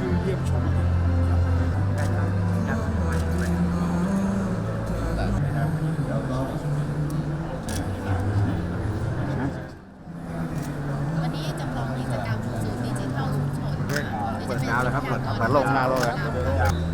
ชื่อเยี่ยมชมครับวันนี้จำลองกิจกรรมศูนย์ดิจิทัลชุมชนเปิดน้ำแล้วครับเปิดเปิดลงน้ำแล้วครับ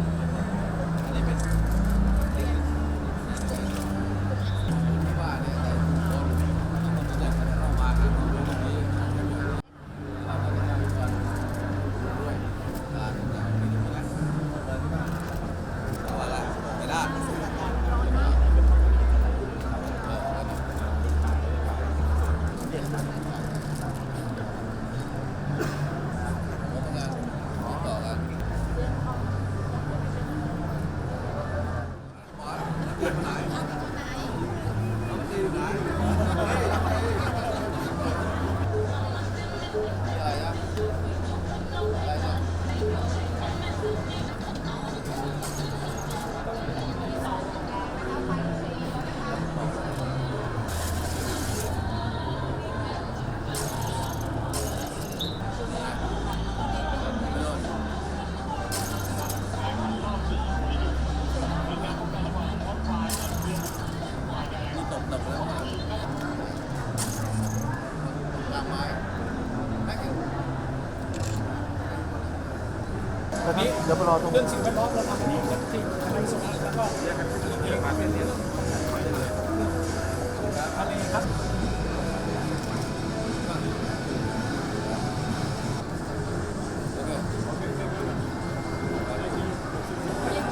ตอนนี้เดี๋ยวไปรอตรง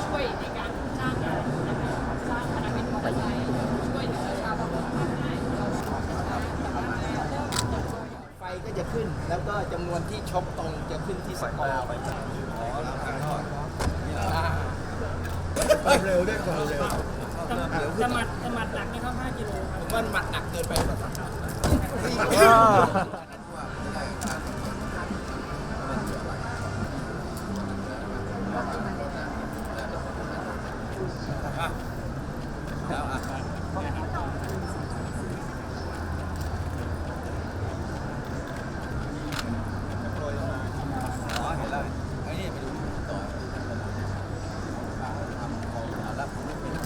ช่วยในการสร้างงานนะคะสร้างพนักงานของไทยช่วยเหลือชาวประมงภาคใต้เราสามารถแต่ว่าเริ่มจาก ไฟก็จะขึ้น แล้วก็จำนวนที่ชกตรงจะขึ้นที่สกอร์ความเร็วด้วยความเร็วแต่หมัดแต่หมัดหลักนี่เขา5กิโลครับ ผมว่าหมัดหนักเกินไปหรือเ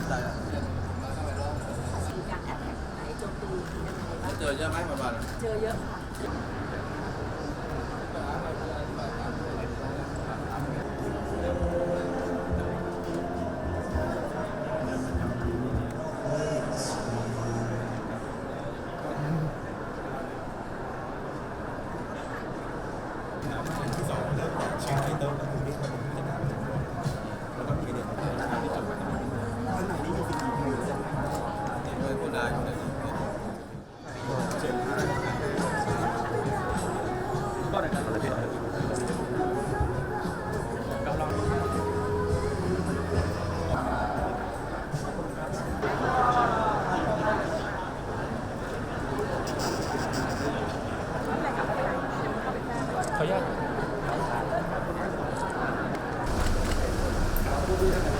ปล่า การแอดแท็กไหนโจมตียังไงบ้าง เจอเยอะไหมประมาณ เจอเยอะค่ะ ง ขออนุญาต